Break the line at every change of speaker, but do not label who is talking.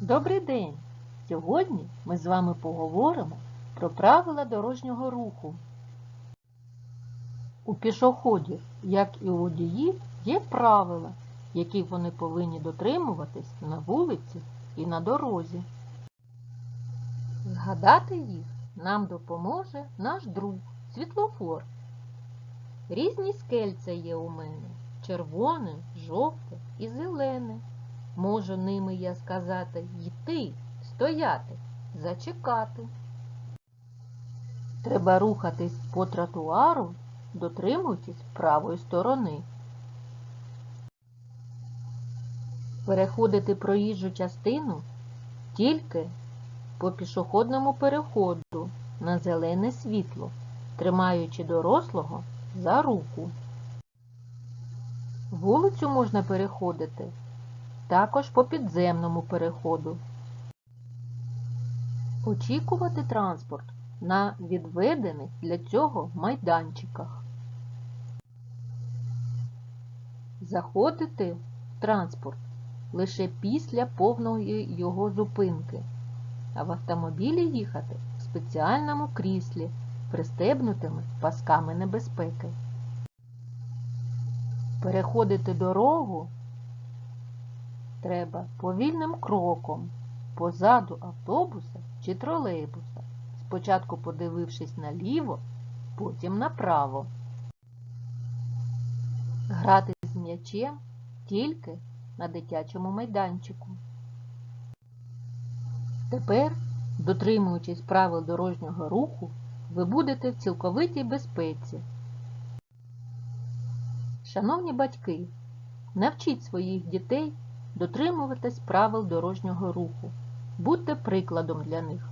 Добрий день! Сьогодні ми з вами поговоримо про правила дорожнього руху. У пішоходів, як і у водіїв, є правила, яких вони повинні дотримуватись на вулиці і на дорозі. Згадати їх нам допоможе наш друг світлофор. Різні скельця є у мене червоне, жовте і зелене. Можу ними я сказати йти, стояти, зачекати. Треба рухатись по тротуару, дотримуючись правої сторони. Переходити проїжджу частину тільки по пішохідному переходу на зелене світло, тримаючи дорослого за руку. Вулицю можна переходити також по підземному переходу. Очікувати транспорт на відведених для цього майданчиках. Заходити в транспорт лише після повної його зупинки, а в автомобілі їхати в спеціальному кріслі, пристебнутими пасками небезпеки. Переходити дорогу треба повільним кроком позаду автобуса чи тролейбуса, спочатку подивившись наліво, потім направо. Грати з м'ячем тільки на дитячому майданчику. Тепер, дотримуючись правил дорожнього руху, ви будете в цілковитій безпеці. Шановні батьки, навчіть своїх дітей дотримуватись правил дорожнього руху. Будьте прикладом для них.